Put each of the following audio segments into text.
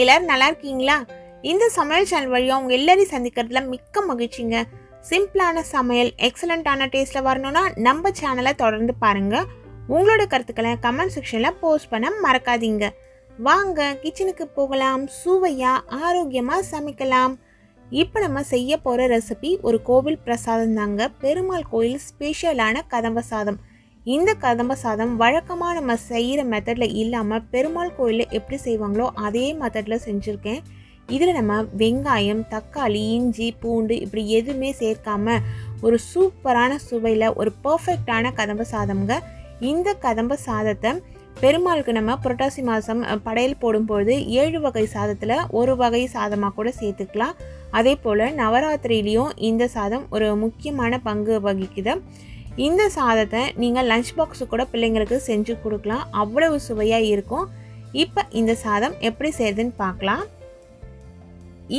எல்லாரும் நல்லா இருக்கீங்களா? இந்த சமையல் சேனல் வழியாக அவங்க எல்லாரையும் சந்திக்கிறதுல மிக்க மகிழ்ச்சிங்க. சிம்பிளான சமையல் எக்ஸலண்ட்டான டேஸ்ட்டில் வரணும்னா நம்ம சேனலை தொடர்ந்து பாருங்கள் உங்களோட கருத்துக்களை கமெண்ட் செக்ஷனில் போஸ்ட் பண்ண மறக்காதீங்க. வாங்க கிச்சனுக்கு போகலாம் சுவையாக ஆரோக்கியமாக சமைக்கலாம். இப்போ நம்ம செய்ய போகிற ரெசிபி ஒரு கோவில் பிரசாதம் தாங்க. பெருமாள் கோயில் ஸ்பெஷலான கதம்ப சாதம். இந்த கதம்ப சாதம் வழக்கமாக நம்ம செய்கிற மெத்தடில் இல்லாமல் பெருமாள் கோயிலில் எப்படி செய்வாங்களோ அதே மெத்தடில் செஞ்சுருக்கேன். இதில் நம்ம வெங்காயம் தக்காளி இஞ்சி பூண்டு இப்படி எதுவுமே சேர்க்காம ஒரு சூப்பரான சுவையில் ஒரு பர்ஃபெக்டான கதம்ப சாதம்ங்க. இந்த கதம்ப சாதத்தை பெருமாளுக்கு நம்ம புரட்டாசி மாதம் படையல் போடும்பொழுது ஏழு வகை சாதத்தில் ஒரு வகை சாதமாக கூட சேர்த்துக்கலாம். அதே போல் நவராத்திரியிலையும் இந்த சாதம் ஒரு முக்கியமான பங்கு வகிக்குது. இந்த சாதத்தை நீங்கள் லஞ்ச் பாக்ஸு கூட பிள்ளைங்களுக்கு செஞ்சு கொடுக்கலாம். அவ்வளவு சுவையாக இருக்கும். இப்போ இந்த சாதம் எப்படி செய்யுதுன்னு பார்க்கலாம்.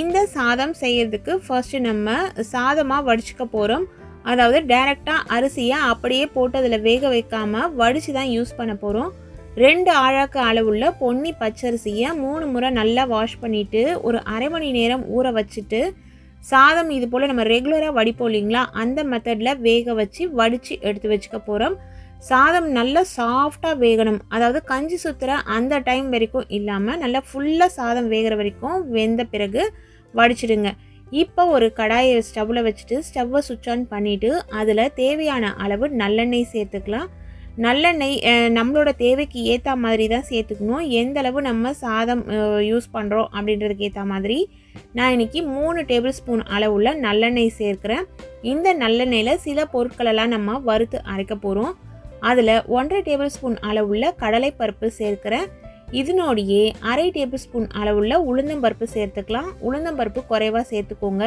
இந்த சாதம் செய்யறதுக்கு ஃபர்ஸ்ட் நம்ம சாதமாக வடிச்சுக்க போகிறோம் அதாவது டைரெக்டாக அரிசியை அப்படியே போட்டு அதில் வேக வைக்காமல் வடித்து தான் யூஸ் பண்ண போகிறோம் ரெண்டு ஆழாக்கு அளவுள்ள பொன்னி பச்சரிசியை மூணு முறை நல்லா வாஷ் பண்ணிவிட்டு ஒரு அரை மணி நேரம் ஊற வச்சுட்டு சாதம் இது போல் நம்ம ரெகுலராக வடிப்போம் இல்லைங்களா? அந்த மெத்தடில் வேக வச்சு வடித்து எடுத்து வச்சுக்க போகிறோம் சாதம் நல்லா சாஃப்டாக வேகணும். அதாவது கஞ்சி சுற்றுற அந்த டைம் வரைக்கும் இல்லாமல் நல்லா ஃபுல்லாக சாதம் வேகிற வரைக்கும் வெந்த பிறகு வடிச்சிடுங்க. இப்போ ஒரு கடாயை ஸ்டவ்வில் வச்சுட்டு ஸ்டவ்வை சுவிட்ச் ஆன் பண்ணிவிட்டு அதில் தேவையான அளவு நல்லெண்ணெய் சேர்த்துக்கலாம். நல்லெண்ணெய் நம்மளோட தேவைக்கு ஏற்ற மாதிரி தான் சேர்த்துக்கணும். எந்த அளவு நம்ம சாதம் யூஸ் பண்ணுறோம் அப்படின்றதுக்கு ஏற்ற மாதிரி நான் இன்றைக்கி மூணு டேபிள் ஸ்பூன் அளவுள்ள நல்லெண்ணெய் சேர்க்குறேன். இந்த நல்லெண்ணெயில் சில பொருட்களெல்லாம் நம்ம வறுத்து அரைக்க போகிறோம் அதில் ஒன்றரை டேபிள் ஸ்பூன் அளவுள்ள கடலைப்பருப்பு சேர்க்குறேன். இதனோடையே அரை டேபிள் ஸ்பூன் அளவுள்ள உளுந்தம்பருப்பு சேர்த்துக்கலாம். உளுந்தம்பருப்பு குறைவாக சேர்த்துக்கோங்க.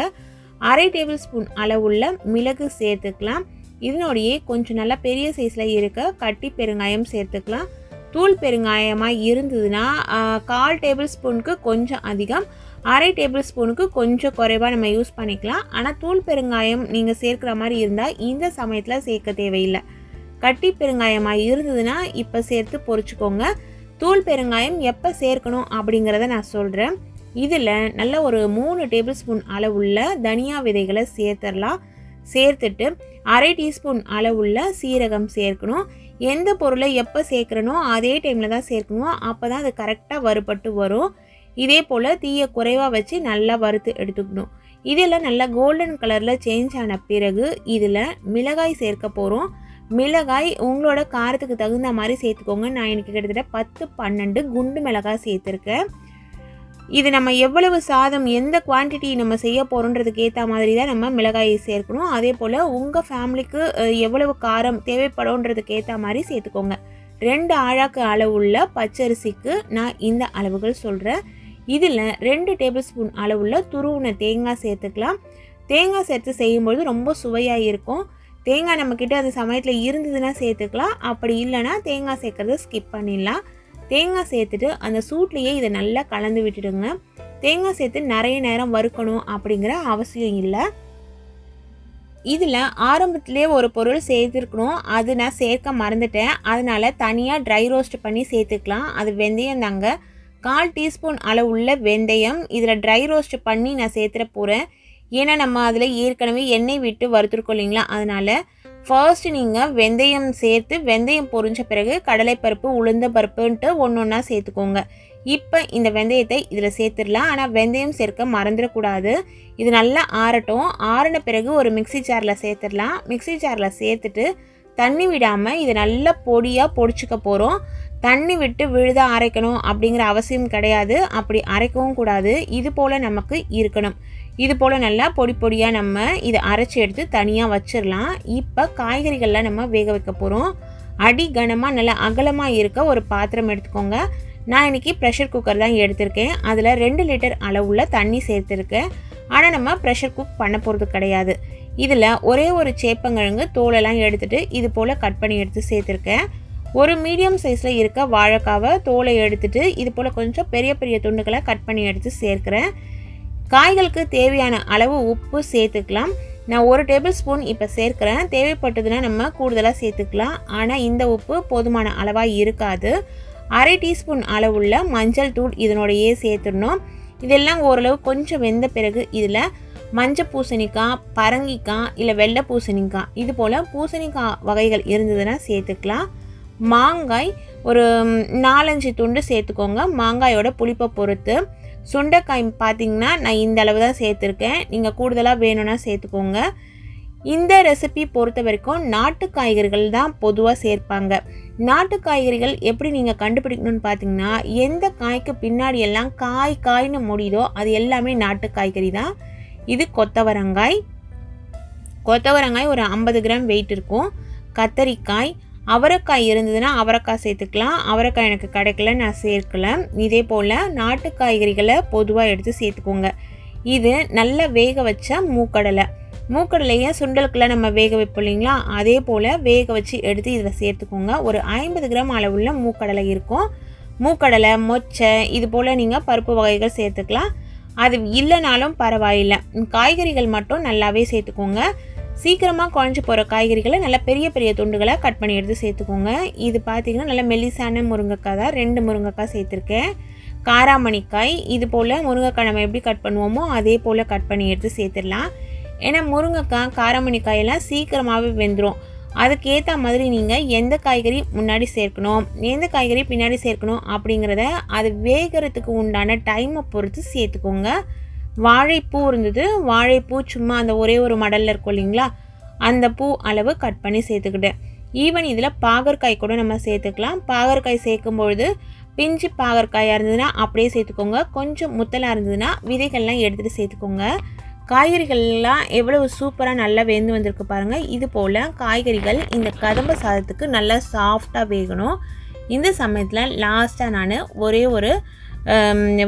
அரை டேபிள் ஸ்பூன் அளவுள்ள மிளகு சேர்த்துக்கலாம். இதனோடையே கொஞ்சம் நல்லா பெரிய சைஸில் இருக்க கட்டி பெருங்காயம் சேர்த்துக்கலாம். தூள் பெருங்காயமாக இருந்ததுன்னா கால் டேபிள் ஸ்பூனுக்கு கொஞ்சம் அதிகம் அரை டேபிள் ஸ்பூனுக்கு கொஞ்சம் குறைவாக நம்ம யூஸ் பண்ணிக்கலாம். ஆனால் தூள் பெருங்காயம் நீங்கள் சேர்க்குற மாதிரி இருந்தால் இந்த சமயத்தில் சேர்க்க தேவையில்லை. கட்டி பெருங்காயமாக இருந்ததுன்னா இப்போ சேர்த்து பொறிச்சிக்கோங்க. தூள் பெருங்காயம் எப்போ சேர்க்கணும் அப்படிங்கிறத நான் சொல்கிறேன் இதில் நல்ல ஒரு மூணு டேபிள் ஸ்பூன் அளவுள்ள தனியா விதைகளை சேர்த்துடலாம். சேர்த்துட்டு அரை டீஸ்பூன் அளவுள்ள சீரகம் சேர்க்கணும். எந்த பொருளை எப்போ சேர்க்குறனோ அதே டைமில் தான் சேர்க்கணும். அப்போ தான் அது கரெக்டாக வறுபட்டு வரும். இதே போல் தீயை குறைவாக வச்சு நல்லா வறுத்து எடுத்துக்கணும். இதில் நல்லா கோல்டன் கலரில் சேஞ்ச் ஆன பிறகு இதில் மிளகாய் சேர்க்க போகிறோம் மிளகாய் உங்களோட காரத்துக்கு தகுந்த மாதிரி சேர்த்துக்கோங்க. நான் எனக்கு கிட்டத்தட்ட பத்து பன்னெண்டு குண்டு மிளகாய் சேர்த்துருக்கேன். இது நம்ம எவ்வளவு சாதம் எந்த குவான்டிட்டி நம்ம செய்ய போகிறோன்றதுக்கு ஏற்ற மாதிரி தான் நம்ம மிளகாயை சேர்க்கணும். அதே போல் உங்கள் ஃபேமிலிக்கு எவ்வளவு காரம் தேவைப்படும்ன்றதுக்கு ஏற்ற மாதிரி சேர்த்துக்கோங்க. ரெண்டு ஆழாக்கு அளவுள்ள பச்சரிசிக்கு நான் இந்த அளவுகள் சொல்கிறேன் இதில் ரெண்டு டேபிள் ஸ்பூன் அளவுள்ள துருவின தேங்காய் சேர்த்துக்கலாம். தேங்காய் சேர்த்து செய்யும்பொழுது ரொம்ப சுவையாக இருக்கும். தேங்காய் நம்மக்கிட்ட அந்த சமயத்தில் இருந்ததுன்னா சேர்த்துக்கலாம். அப்படி இல்லைன்னா தேங்காய் சேர்க்குறத ஸ்கிப் பண்ணிடலாம். தேங்காய் சேர்த்துட்டு அந்த சூட்லேயே இதை நல்லா கலந்து விட்டுடுங்க. தேங்காய் சேர்த்து நிறைய நேரம் வறுக்கணும் அப்படிங்கிற அவசியம் இல்லை. இதில் ஆரம்பத்திலே ஒரு பொருள் சேர்த்துருக்கணும். அது நான் சேர்க்க மறந்துட்டேன். அதனால் தனியாக ட்ரை ரோஸ்ட் பண்ணி சேர்த்துக்கலாம். அது வெந்தயம் தாங்க. கால் டீஸ்பூன் அளவுள்ள வெந்தயம். இதில் ட்ரை ரோஸ்ட் பண்ணி நான் சேர்த்துட போகிறேன் ஏன்னா நம்ம அதில் ஏற்கனவே எண்ணெய் விட்டு வறுத்துருக்கோம் இல்லைங்களா? அதனால் ஃபர்ஸ்ட் நீங்கள் வெந்தயம் சேர்த்து வெந்தயம் பொரிஞ்ச பிறகு கடலைப்பருப்பு உளுந்த பருப்புன்ட்டு ஒன்று ஒன்றா சேர்த்துக்கோங்க. இப்போ இந்த வெந்தயத்தை இதில் சேர்த்துடலாம். ஆனால் வெந்தயம் சேர்க்க மறந்துடக்கூடாது. இது நல்லா ஆறட்டும். ஆறின பிறகு ஒரு மிக்சி ஜாரில் சேர்த்துடலாம். மிக்சி ஜாரில் சேர்த்துட்டு தண்ணி விடாமல் இதை நல்லா பொடியாக பொடிச்சுக்க போகிறோம் தண்ணி விட்டு விழுத அரைக்கணும் அப்படிங்கிற அவசியம் கிடையாது. அப்படி அரைக்கவும் கூடாது. இது போல் நமக்கு இருக்கணும். இது போல் நல்லா பொடி பொடியாக நம்ம இதை அரைச்சி எடுத்து தனியாக வச்சிடலாம். இப்போ காய்கறிகள்லாம் நம்ம வேக வைக்க போகிறோம் அடி கனமாக நல்லா அகலமாக இருக்க ஒரு பாத்திரம் எடுத்துக்கோங்க. நான் இன்றைக்கி ப்ரெஷர் குக்கர் தான் எடுத்திருக்கேன். அதில் ரெண்டு லிட்டர் அளவுள்ள தண்ணி சேர்த்துருக்கேன். ஆனால் நம்ம ப்ரெஷர் குக் பண்ண போகிறது கிடையாது. இதில் ஒரே ஒரு சேப்பங்கிழங்கு தோலெல்லாம் எடுத்துகிட்டு இது போல் கட் பண்ணி எடுத்து சேர்த்துருக்கேன். ஒரு மீடியம் சைஸில் இருக்க வாழைக்காவை தோலை எடுத்துகிட்டு இது போல் கொஞ்சம் பெரிய பெரிய துண்டுகளை கட் பண்ணி எடுத்து சேர்க்குறேன். காய்களுக்கு தேவையான அளவு உப்பு சேர்த்துக்கலாம். நான் ஒரு டேபிள் ஸ்பூன் இப்போ சேர்க்குறேன். தேவைப்பட்டதுன்னா நம்ம கூடுதலாக சேர்த்துக்கலாம். ஆனால் இந்த உப்பு போதுமான அளவாக இருக்காது. அரை டீஸ்பூன் அளவுள்ள மஞ்சள் தூள் இதனோடையே சேர்த்துடணும். இதெல்லாம் ஓரளவு கொஞ்சம் வெந்த பிறகு இதில் மஞ்சள் பூசணிக்காய் பரங்கிக்காய் இல்லை வெள்ளை பூசணிக்காய் இது போல் பூசணிக்காய் வகைகள் இருந்ததுன்னா சேர்த்துக்கலாம். மாங்காய் ஒரு நாலஞ்சு துண்டு சேர்த்துக்கோங்க. மாங்காயோட புளிப்பை பொறுத்து. சுண்டைக்காய் பார்த்திங்கன்னா நான் இந்த அளவு தான் சேர்த்துருக்கேன். நீங்கள் கூடுதலாக வேணும்னா சேர்த்துக்கோங்க. இந்த ரெசிபி பொறுத்த வரைக்கும் நாட்டு காய்கறிகள் தான் பொதுவாக சேர்ப்பாங்க. நாட்டு காய்கறிகள் எப்படி நீங்கள் கண்டுபிடிக்கணும்னு பார்த்தீங்கன்னா எந்த காய்க்கு பின்னாடி எல்லாம் காய் காய்னு முடியுதோ அது எல்லாமே நாட்டு காய்கறி தான். இது கொத்தவரங்காய். கொத்தவரங்காய் ஒரு ஐம்பது கிராம் வெயிட் இருக்கும். கத்தரிக்காய் அவரைக்காய் இருந்ததுன்னா அவரைக்காய் சேர்த்துக்கலாம். அவரைக்காய் எனக்கு கிடைக்கல நான் சேர்க்கல. இதே போல் நாட்டு காய்கறிகளை பொதுவாக எடுத்து சேர்த்துக்கோங்க. இது நல்லா வேக வச்ச மூக்கடலை. மூக்கடலையை சுண்டலுக்கெல்லாம் நம்ம வேக வைப்போம் இல்லைங்களா? அதே போல் வேக வச்சு எடுத்து இதில் சேர்த்துக்கோங்க. ஒரு ஐம்பது கிராம் அளவுள்ள மூக்கடலை இருக்கும். மூக்கடலை மொச்சை இது போல் நீங்கள் பருப்பு வகைகள் சேர்த்துக்கலாம். அது இல்லைனாலும் பரவாயில்லை. காய்கறிகள் மட்டும் நல்லாவே சேர்த்துக்கோங்க. சீக்கிரமாக குழஞ்சி போகிற காய்கறிகளை நல்லா பெரிய பெரிய துண்டுகளை கட் பண்ணி எடுத்து சேர்த்துக்கோங்க. இது பார்த்தீங்கன்னா நல்லா மெல்லிசான முருங்கைக்காய் தான். ரெண்டு முருங்கைக்காய் சேர்த்துருக்கேன். காராமணிக்காய் இது போல் முருங்கைக்காய் நம்ம எப்படி கட் பண்ணுவோமோ அதே போல் கட் பண்ணி எடுத்து சேர்த்துடலாம். ஏன்னா முருங்கைக்காய் காராமணிக்காயெல்லாம் சீக்கிரமாகவே வெந்துடும் அதுக்கேற்ற மாதிரி நீங்கள் எந்த காய்கறி முன்னாடி சேர்க்கணும் எந்த காய்கறி பின்னாடி சேர்க்கணும் அப்படிங்கிறத அது வேகிறதுக்கு உண்டான டைமை பொறுத்து சேர்த்துக்கோங்க. வாழைப்பூ இருந்தது. வாழைப்பூ சும்மா அந்த ஒரே ஒரு மடலில் இருக்கும் இல்லைங்களா? அந்த பூ அளவு கட் பண்ணி சேர்த்துக்கிட்டேன். ஈவன் இதில் பாகற்காய் கூட நம்ம சேர்த்துக்கலாம். பாகற்காய் சேர்க்கும் பொழுது பிஞ்சு பாகற்காயாக இருந்ததுன்னா அப்படியே சேர்த்துக்கோங்க. கொஞ்சம் முத்தலாக இருந்ததுன்னா விதைகள்லாம் எடுத்துகிட்டு சேர்த்துக்கோங்க. காய்கறிகள்லாம் எவ்வளவு சூப்பராக நல்லா வெந்து வந்திருக்கு பாருங்கள் இது போல் காய்கறிகள் இந்த கதம்ப சாதத்துக்கு நல்லா சாஃப்டாக வேகணும். இந்த சமயத்தில் லாஸ்ட்டாக நான் ஒரே ஒரு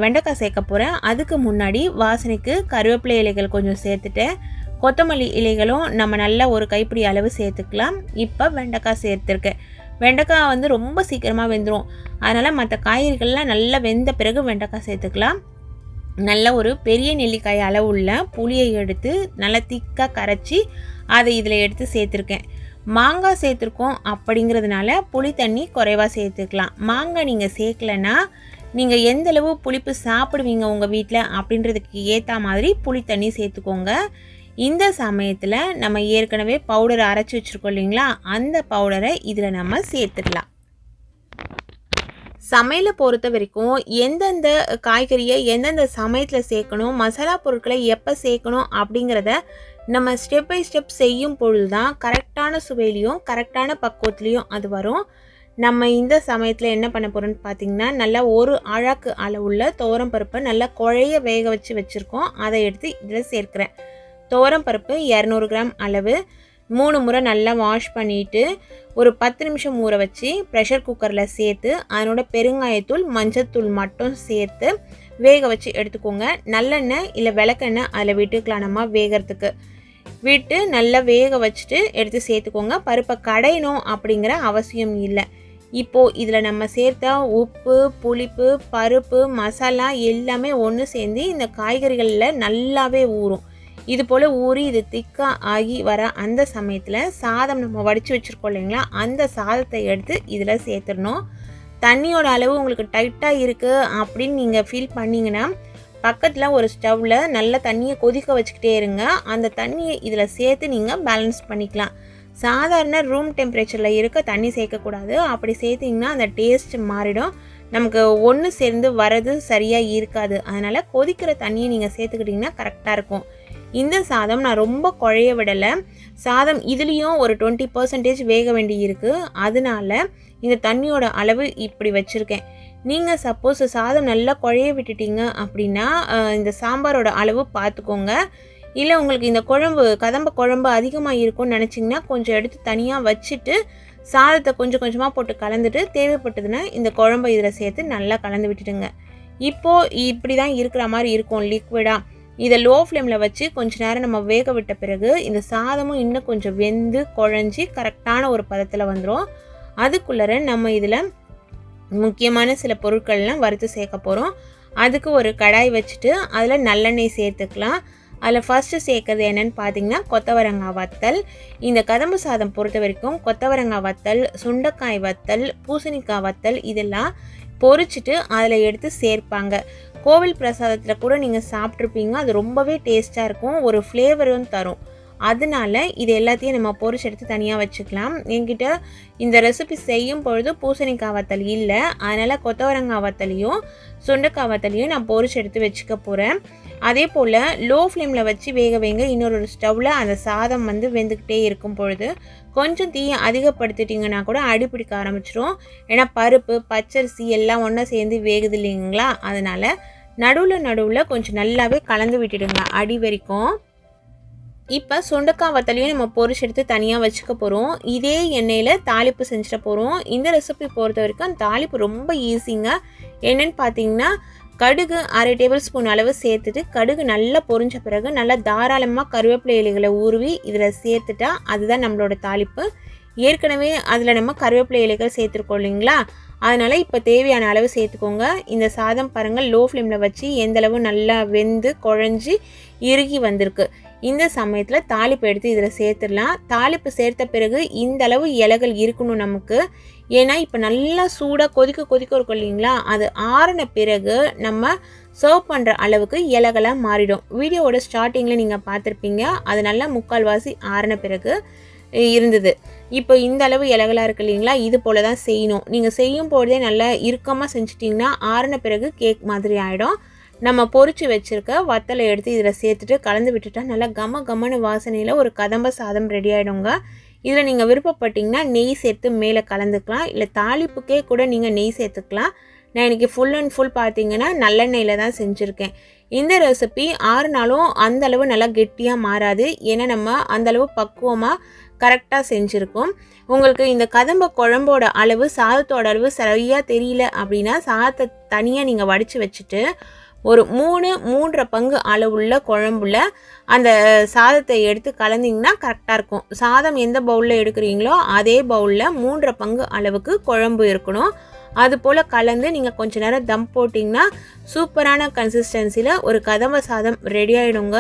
வெண்டைக்காய் சேர்க்க போகிறேன் அதுக்கு முன்னாடி வாசனைக்கு கருவேப்பிலை இலைகள் கொஞ்சம் சேர்த்துட்டேன் கொத்தமல்லி இலைகளும் நம்ம நல்லா ஒரு கைப்பிடி அளவு சேர்த்துக்கலாம். இப்போ வெண்டைக்காய் சேர்த்துருக்கேன். வெண்டைக்காய் வந்து ரொம்ப சீக்கிரமாக வெந்துடும் அதனால் மற்ற காய்கறிகள்லாம் நல்லா வெந்த பிறகு வெண்டைக்காய் சேர்த்துக்கலாம். நல்ல ஒரு பெரிய நெல்லிக்காய் அளவுள்ள புளியை எடுத்து நல்லா திக்காக கரைச்சி அதை இதில் எடுத்து சேர்த்துருக்கேன். மாங்காய் சேர்த்துருக்கோம் அப்படிங்கிறதுனால புளி தண்ணி குறைவாக சேர்த்துக்கலாம். மாங்காய் நீங்கள் சேர்க்கலன்னா நீங்கள் எந்த அளவு புளிப்பு சாப்பிடுவீங்க உங்கள் வீட்டில் அப்படின்றதுக்கு ஏற்ற மாதிரி புளி தண்ணி சேர்த்துக்கோங்க. இந்த சமயத்தில் நம்ம ஏற்கனவே பவுடர் அரைச்சி வச்சுருக்கோம் இல்லைங்களா? அந்த பவுடரை இதில் நம்ம சேர்த்துடலாம். சமையலை பொறுத்த வரைக்கும் எந்தெந்த காய்கறியை எந்தெந்த சமயத்தில் சேர்க்கணும் மசாலா பொருட்களை எப்போ சேர்க்கணும் அப்படிங்கிறத நம்ம ஸ்டெப் பை ஸ்டெப் செய்யும் பொழுது தான் கரெக்டான சுவையிலையும் கரெக்டான பக்குவத்துலேயும் அது வரும். நம்ம இந்த சமயத்தில் என்ன பண்ண போகிறோம்னு பார்த்தீங்கன்னா நல்லா ஒரு அழாக்கு அளவுள்ள துவரம் பருப்பை நல்லா குழைய வேக வச்சு வச்சுருக்கோம். அதை எடுத்து இதில் சேர்க்குறேன். துவரம் பருப்பு இரநூறு கிராம் அளவு. மூணு முறை நல்லா வாஷ் பண்ணிவிட்டு ஒரு பத்து நிமிஷம் ஊற வச்சு ப்ரெஷர் குக்கரில் சேர்த்து அதனோட பெருங்காயத்தூள் மஞ்சத்தூள் மட்டும் சேர்த்து வேக வச்சு எடுத்துக்கோங்க. நல்லெண்ணெய் இல்லை விளக்கெண்ணெய் அதில் விட்டுக்கலாம் நம்ம வேகிறதுக்கு. விட்டு நல்லா வேக வச்சுட்டு எடுத்து சேர்த்துக்கோங்க. பருப்பை கடையணும் அப்படிங்கிற அவசியம் இல்லை. இப்போது இதில் நம்ம சேர்த்தா உப்பு புளிப்பு பருப்பு மசாலா எல்லாமே ஒன்று சேர்ந்து இந்த காய்கறிகளில் நல்லாவே ஊறும். இது போல் ஊறி இது திக்காக ஆகி வர அந்த சமயத்தில் சாதம் நம்ம வடித்து வச்சுருக்கோம் இல்லைங்களா? அந்த சாதத்தை எடுத்து இதில் சேர்த்துடணும். தண்ணியோட அளவு உங்களுக்கு டைட்டாக இருக்குது அப்படின்னு நீங்கள் ஃபீல் பண்ணிங்கன்னா பக்கத்தில் ஒரு ஸ்டவ்வில் நல்ல தண்ணியை கொதிக்க வச்சுக்கிட்டே இருங்க. அந்த தண்ணியை இதில் சேர்த்து நீங்கள் பேலன்ஸ் பண்ணிக்கலாம். சாதாரண ரூம் டெம்பரேச்சரில் இருக்க தண்ணி சேர்க்கக்கூடாது. அப்படி சேர்த்திங்கன்னா அந்த டேஸ்ட் மாறிடும். நமக்கு ஒன்று சேர்ந்து வரது சரியாக இருக்காது. அதனால் கொதிக்கிற தண்ணியை நீங்கள் சேர்த்துக்கிட்டிங்கன்னா கரெக்டாக இருக்கும். இந்த சாதம் நான் ரொம்ப குழைய விடலை. சாதம் இதுலேயும் ஒரு டுவெண்ட்டி பர்சன்டேஜ் வேக வேண்டி இருக்குது அதனால இந்த தண்ணியோட அளவு இப்படி வச்சுருக்கேன். நீங்கள் சப்போஸ் சாதம் நல்லா குழைய விட்டுட்டீங்க அப்படின்னா இந்த சாம்பாரோட அளவு பார்த்துக்கோங்க. இல்லை உங்களுக்கு இந்த குழம்பு கதம்ப குழம்பு அதிகமாக இருக்கும்னு நினச்சிங்கன்னா கொஞ்சம் எடுத்து தனியாக வச்சுட்டு சாதத்தை கொஞ்சம் கொஞ்சமாக போட்டு கலந்துட்டு தேவைப்பட்டதுன்னா இந்த குழம்பை இதில் சேர்த்து நல்லா கலந்து விட்டுடுங்க. இப்போது இப்படி தான் இருக்கிற மாதிரி இருக்கும் லிக்விடாக இதை லோ ஃப்ளேமில் வச்சு கொஞ்ச நேரம் நம்ம வேக விட்ட பிறகு இந்த சாதமும் இன்னும் கொஞ்சம் வெந்து குழஞ்சி கரெக்டான ஒரு பதத்தில் வந்துடும் அதுக்குள்ளே நம்ம இதில் முக்கியமான சில பொருட்கள்லாம் வறுத்து சேர்க்க போகிறோம் அதுக்கு ஒரு கடாய் வச்சுட்டு அதில் நல்லெண்ணெய் சேர்த்துக்கலாம். அதில் ஃபஸ்ட்டு சேர்க்கறது என்னென்னு பார்த்தீங்கன்னா கொத்தவரங்காய் வத்தல். இந்த கதம்பு சாதம் பொறுத்த வரைக்கும் கொத்தவரங்காய் வத்தல் சுண்டைக்காய் வத்தல் பூசணிக்காய் வத்தல் இதெல்லாம் பொறிச்சிட்டு அதில் எடுத்து சேர்ப்பாங்க. கோவில் பிரசாதத்தில் கூட நீங்கள் சாப்பிட்ருப்பீங்க அது ரொம்பவே டேஸ்ட்டாக இருக்கும். ஒரு ஃப்ளேவரும் தரும். அதனால இது எல்லாத்தையும் நம்ம பொரிச்சு எடுத்து தனியாக வச்சுக்கலாம். என்கிட்ட இந்த ரெசிபி செய்யும் பொழுது பூசணிக்காய் வத்தல் இல்லை. அதனால் கொத்தவரங்காய் வத்தலையும் சுண்டைக்காய் வத்தலையும் நான் பொரிச்சு எடுத்து வச்சுக்க போகிறேன் அதே போல் லோ ஃப்ளேமில் வச்சு வேக வேக இன்னொரு ஸ்டவ்வில் அந்த சாதம் வந்து வெந்துக்கிட்டே இருக்கும் பொழுது கொஞ்சம் தீயை அதிகப்படுத்திட்டிங்கன்னா கூட அடி பிடிக்க ஆரம்பிச்சிரும். ஏன்னா பருப்பு பச்சரிசி எல்லாம் ஒன்றா சேர்ந்து வேகுது இல்லைங்களா? அதனால் நடுவில் நடுவில் கொஞ்சம் நல்லாவே கலந்து விட்டுடுங்க அடி வரைக்கும். இப்போ சுண்டக்காய் வத்தலையும் நம்ம பொரிச்சு எடுத்து தனியாக வச்சுக்க போகிறோம் இதே எண்ணெயில் தாளிப்பு செஞ்சிட போகிறோம் இந்த ரெசிபி பொறுத்த வரைக்கும் தாளிப்பு ரொம்ப ஈஸிங்க என்னென்னு பார்த்தீங்கன்னா கடுகு அரை டேபிள் ஸ்பூன் அளவு சேர்த்துட்டு கடுகு நல்லா பொரிஞ்ச பிறகு நல்லா தாராளமாக கருவேப்பிலை இலைகளை உருவி இதில் சேர்த்துட்டா அதுதான் நம்மளோட தாளிப்பு. ஏற்கனவே அதில் நம்ம கருவேப்பிலை இலைகள் சேர்த்துருக்கோம் இல்லைங்களா? அதனால் இப்போ தேவையான அளவு சேர்த்துக்கோங்க. இந்த சாதம் பாருங்கள் லோ ஃப்ளேமில் வச்சு எந்தளவு நல்லா வெந்து குழஞ்சி இறுகி வந்திருக்கு. இந்த சமயத்தில் தாளிப்பு எடுத்து இதில் சேர்த்துடலாம். தாளிப்பு சேர்த்த பிறகு இந்த அளவு இலைகள் இருக்கணும் நமக்கு. ஏன்னா இப்போ நல்லா சூடாக கொதிக்க கொதிக்க இருக்கும் இல்லைங்களா? அது ஆறின பிறகு நம்ம சர்வ் பண்ணுற அளவுக்கு இலைகளாக மாறிடும். வீடியோவோட ஸ்டார்டிங்கில் நீங்கள் பார்த்துருப்பீங்க. அது நல்லா முக்கால்வாசி ஆறின பிறகு இருந்தது. இப்போ இந்த அளவு இலைகளாக இருக்கு இல்லைங்களா? இது போல் தான் செய்யணும். நீங்கள் செய்யும் பொழுதே நல்லா இறுக்கமாக செஞ்சிட்டிங்கன்னா ஆறின பிறகு கேக் மாதிரி ஆகிடும் நம்ம பொறிச்சு வச்சுருக்க வத்தலை எடுத்து இதில் சேர்த்துட்டு கலந்து விட்டுட்டா நல்லா கம கமனு வாசனையில் ஒரு கதம்ப சாதம் ரெடி ஆகிடுங்க இதில் நீங்கள் விருப்பப்பட்டிங்கன்னா நெய் சேர்த்து மேலே கலந்துக்கலாம். இல்லை தாளிப்புக்கே கூட நீங்கள் நெய் சேர்த்துக்கலாம். நான் இன்றைக்கி ஃபுல் அண்ட் ஃபுல் பார்த்தீங்கன்னா நல்லெண்ணெயில் தான் செஞ்சுருக்கேன். இந்த ரெசிபி ஆறுனாலும் அந்தளவு நல்லா கெட்டியாக மாறாது. ஏன்னா நம்ம அந்தளவு பக்குவமாக கரெக்டாக செஞ்சுருக்கோம். உங்களுக்கு இந்த கதம்ப குழம்போட அளவு சாதத்தோட அளவு சரியாக தெரியல அப்படின்னா சாதத்தை தனியாக நீங்கள் வடித்து வச்சுட்டு ஒரு மூணு மூன்றரை பங்கு அளவுள்ள குழம்புல அந்த சாதத்தை எடுத்து கலந்திங்கன்னா கரெக்டாக இருக்கும். சாதம் எந்த பவுலில் எடுக்கிறீங்களோ அதே பவுலில் மூன்றரை பங்கு அளவுக்கு குழம்பு இருக்கணும். அது போல் கலந்து நீங்கள் கொஞ்ச நேரம் தம் போட்டிங்கன்னா சூப்பரான கன்சிஸ்டன்சியில் ஒரு கதம்ப சாதம் ரெடி ஆகிடுங்க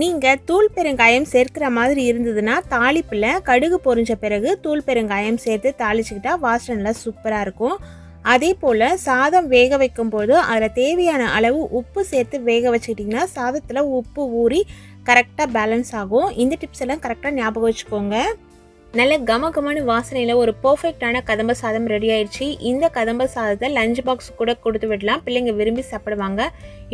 நீங்கள் தூள் பெருங்காயம் சேர்க்கிற மாதிரி இருந்ததுன்னா தாளிப்பில் கடுகு பொறிஞ்ச பிறகு தூள் பெருங்காயம் சேர்த்து தாளிச்சுக்கிட்டா வாசனை நல்லா சூப்பராக இருக்கும். அதே போல் சாதம் வேக வைக்கும்போது அதில் தேவையான அளவு உப்பு சேர்த்து வேக வச்சுக்கிட்டிங்கன்னா சாதத்தில் உப்பு ஊறி கரெக்டாக பேலன்ஸ் ஆகும். இந்த டிப்ஸ் எல்லாம் கரெக்டாக ஞாபகம் வச்சுக்கோங்க. நல்ல கம கமனு வாசனையில் ஒரு பர்ஃபெக்டான கதம்ப சாதம் ரெடி ஆயிடுச்சு. இந்த கதம்ப சாதத்தை லஞ்ச் பாக்ஸ் கூட கொடுத்து விடலாம். பிள்ளைங்க விரும்பி சாப்பிடுவாங்க.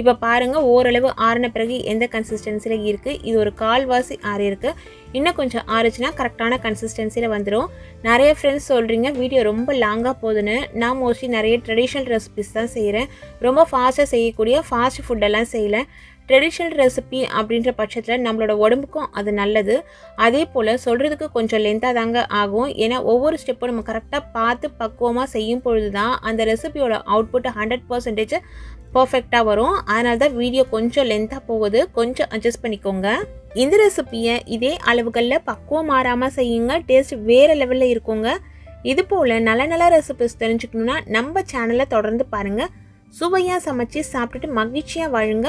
இப்போ பாருங்கள் ஓரளவு ஆறின பிறகு எந்த கன்சிஸ்டன்சியில் இருக்குது இது ஒரு கால்வாசி ஆறி இருக்குது இன்னும் கொஞ்சம் ஆறுச்சுன்னா கரெக்டான கன்சிஸ்டன்சியில் வந்துடும் நிறைய ஃப்ரெண்ட்ஸ் சொல்கிறீங்க வீடியோ ரொம்ப லாங்காக போகுதுன்னு. நான் மோஸ்ட்லி நிறைய ட்ரெடிஷ்னல் ரெசிபிஸ் தான் செய்கிறேன் ரொம்ப ஃபாஸ்ட்டாக செய்யக்கூடிய ஃபாஸ்ட் ஃபுட்டெல்லாம் செய்யலை. ட்ரெடிஷ்னல் ரெசிபி அப்படின்ற பட்சத்தில் நம்மளோட உடம்புக்கும் அது நல்லது. அதே போல் சொல்கிறதுக்கு கொஞ்சம் லென்த்தாக தாங்க ஆகும். ஏன்னா ஒவ்வொரு ஸ்டெப்பும் நம்ம கரெக்டாக பார்த்து பக்குவமாக செய்யும் பொழுது தான் அந்த ரெசிபியோட அவுட்புட் ஹண்ட்ரட் பர்சன்டேஜ் பர்ஃபெக்டாக வரும். அதனால தான் வீடியோ கொஞ்சம் லென்த்தாக போகுது. கொஞ்சம் அட்ஜஸ்ட் பண்ணிக்கோங்க. இந்த ரெசிப்பியை இதே அளவுகளில் பக்குவம் மாறாமல் செய்யுங்க. டேஸ்ட் வேறு லெவலில் இருக்குங்க. இது போல் நல்ல நல்ல ரெசிபிஸ் தெரிஞ்சுக்கணுன்னா நம்ம சேனலை தொடர்ந்து பாருங்கள் சுவையாக சமைச்சு சாப்பிட்டுட்டு மகிழ்ச்சியாக வாழுங்க.